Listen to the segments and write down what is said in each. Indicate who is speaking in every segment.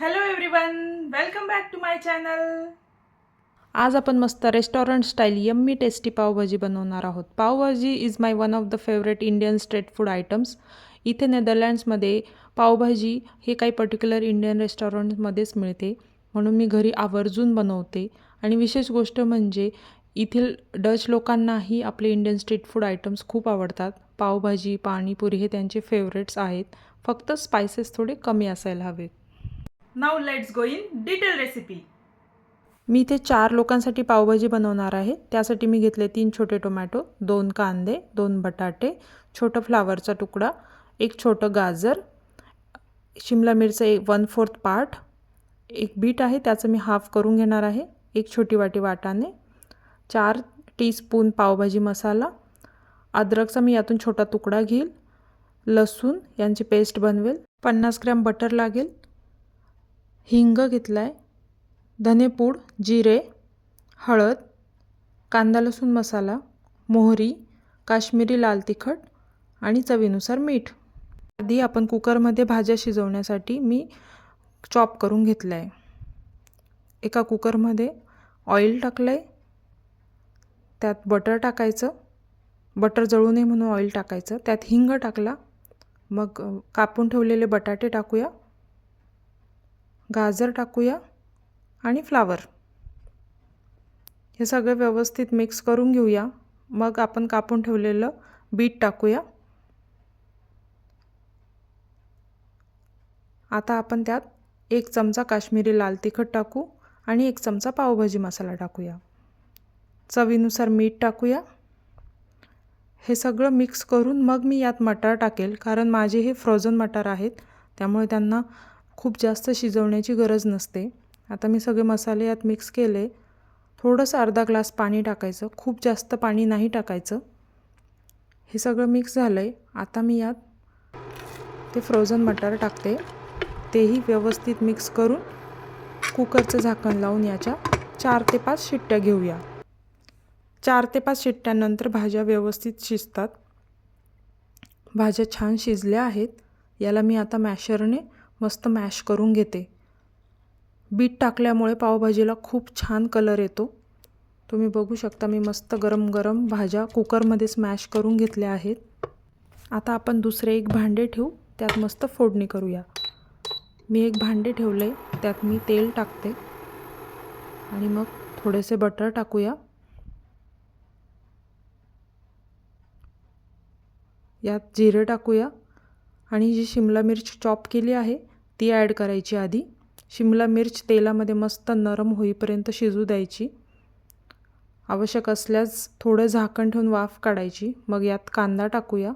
Speaker 1: Hello everyone welcome back to my channel
Speaker 2: आज आपण मस्त restaurant style yummy tasty pav bhaji बनवणार आहोत. Pav bhaji is my one of the favourite Indian street food items इथे नेदरलँड्समध्ये पावभाजी हे काही पर्टिक्युलर इंडियन रेस्टॉरंटमध्येच मिळते. म्हणून मी घरी आवर्जून बनवते. आणि विशेष गोष्ट म्हणजे येथील डच लोकांनाही आपले इंडियन स्ट्रीट फूड आयटम्स खूप आवडतात. पावभाजी पाणीपुरी हे त्यांचे फेवरेट्स आहेत. फक्त स्पायसेस थोडे कमी असायला हवेत.
Speaker 1: Now let's go in detail recipe
Speaker 2: मी इथे चार लोकांसाठी पावभाजी बनवणार आहे. त्यासाठी मी घेतले तीन छोटे टोमॅटो दोन कांदे दोन बटाटे छोटं फ्लावरचा तुकडा एक छोटं गाजर शिमला मिरचं एक वन फोर्थ पार्ट एक बीट आहे त्याचं मी हाफ करून घेणार आहे एक छोटी वाटी वाटाणे चार टीस्पून पावभाजी मसाला अद्रकचा मी यातून छोटा तुकडा घेईल लसूण यांची पेस्ट बनवेल पन्नास ग्रॅम बटर लागेल हिंग घेतला आहे धनेपूड जिरे हळद कांदा लसूण मसाला मोहरी काश्मीरी लाल तिखट आणि चवीनुसार मीठ. आधी आपण कुकरमध्ये भाज्या शिजवण्यासाठी मी चॉप करून घेतलं आहे एका कुकरमध्ये ऑइल टाकलं आहे त्यात बटर टाकायचं. बटर जळू नये म्हणून ऑइल टाकायचं. त्यात हिंग टाकला. मग कापून ठेवलेले बटाटे टाकूया. गाजर टाकूया आणि फ्लावर. हे सगळं व्यवस्थित मिक्स करून घेऊया. मग आपण कापून ठेवलेलं बीट टाकूया. आता आपण त्यात एक चमचा काश्मीरी लाल तिखट टाकू आणि एक चमचा पावभाजी मसाला टाकूया. चवीनुसार मीठ टाकूया. हे सगळं मिक्स करून मग मी यात मटार टाकेल कारण माझे हे फ्रोझन मटार आहेत त्यामुळे त्यांना खूप जास्त शिजवण्याची गरज नसते. आता मी सगळे मसाले यात मिक्स केले. थोडंसं अर्धा ग्लास पाणी टाकायचं. खूप जास्त पाणी नाही टाकायचं. हे सगळं मिक्स झालं आहे आता मी यात ते फ्रोझन मटार टाकते. तेही व्यवस्थित मिक्स करून कुकरचं झाकण लावून याच्या चार ते पाच शिट्ट्या घेऊया. चार ते पाच शिट्ट्यांनंतर भाज्या व्यवस्थित शिजतात. भाज्या छान शिजल्या आहेत. याला मी आता मॅशरने मस्त मॅश करून घेते. बीट टाकल्यामुळे पावभाजीला खूप छान कलर येतो. तुम्ही बघू शकता मी मस्त गरम गरम भाज्या कुकरमध्ये स्मॅश करून घेतल्या आहेत. आता आपण दुसरे एक भांडे ठेवू त्यात मस्त फोडणी करूया. मी एक भांडे ठेवले त्यात मी तेल टाकते. आणि मग थोडेसे बटर टाकूया. यात जिरे टाकूया. आणि जी शिमला मिर्च चॉप केली आहे ती ॲड करायची आधी. शिमला मिर्च तेलामध्ये मस्त नरम होईपर्यंत शिजू द्यायची. आवश्यक असल्यास थोडं झाकण ठेवून वाफ काढायची. मग यात कांदा टाकूया.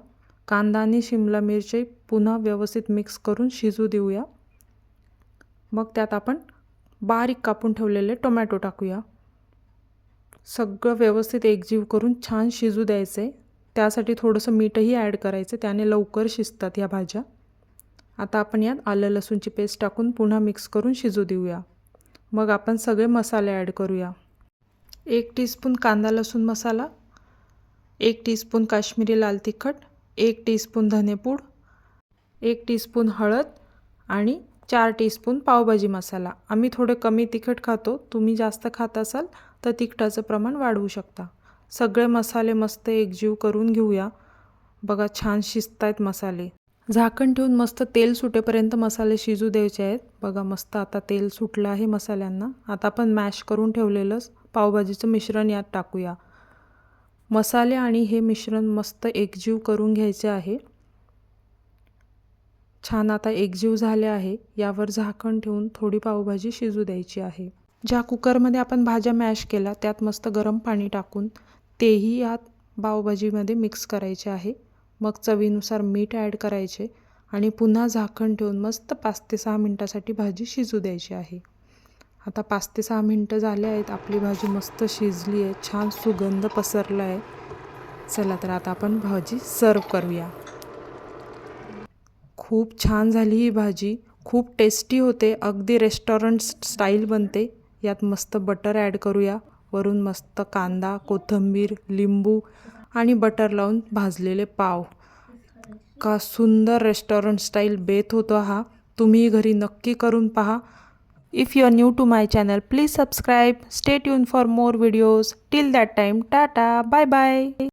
Speaker 2: कांदा आणि शिमला मिरची पुन्हा व्यवस्थित मिक्स करून शिजू देऊया. मग त्यात आपण बारीक कापून ठेवलेले टोमॅटो टाकूया. सगळं व्यवस्थित एकजीव करून छान शिजू द्यायचं आहे त्यासाठी थोडंसं मीठही ॲड करायचं त्याने लवकर शिजतात ह्या भाज्या. आता आपण यात आलं लसूणची पेस्ट टाकून पुन्हा मिक्स करून शिजू देऊया. मग आपण सगळे मसाले ॲड करूया. एक टीस्पून कांदा लसूण मसाला एक टीस्पून काश्मीरी लाल तिखट एक टीस्पून धनेपूड एक टीस्पून हळद आणि चार टीस्पून पावभाजी मसाला. आम्ही थोडे कमी तिखट खातो तुम्ही जास्त खात असाल तर तिखटाचं प्रमाण वाढवू शकता. सगळे मसाले मस्त एकजीव करून घेऊया. बघा छान शिजत आहेत मसाले. झाकण ठेवून मस्त तेल सुटेपर्यंत मसाले शिजू द्यायचे आहेत. बघा मस्त आता तेल सुटलं आहे मसाल्यांना. आता आपण मॅश करून ठेवलेलंच पावभाजीचं मिश्रण यात टाकूया. मसाले आणि हे मिश्रण मस्त एकजीव करून घ्यायचे आहे. छान आता एकजीव झाले आहे. यावर झाकण ठेवून थोडी पावभाजी शिजू द्यायची आहे. ज्या कुकरमध्ये आपण भाज्या मॅश केल्या त्यात मस्त गरम पाणी टाकून तेही यात पावभाजीमध्ये मिक्स करायचे आहे. मग चवीनुसार मीठ ॲड करायचे आणि पुन्हा झाकण ठेवून मस्त पाच ते सहा मिनटासाठी भाजी शिजू द्यायची आहे. आता पाच ते सहा मिनटं झाले आहेत. आपली भाजी मस्त शिजली आहे. छान सुगंध पसरला आहे. चला तर आता आपण भाजी सर्व करूया. खूप छान झाली ही भाजी. खूप टेस्टी होते. अगदी रेस्टॉरंट स्टाईल बनते. यात मस्त बटर ॲड करूया. वरून मस्त कांदा कोथिंबीर लिंबू आणि बटर लावून भाजलेले पाव. का सुंदर रेस्टॉरंट स्टाईल बेत होतो हा. तुम्ही घरी नक्की करून पहा. If you are new to my channel please subscribe stay tune for more videos till that time tata bye bye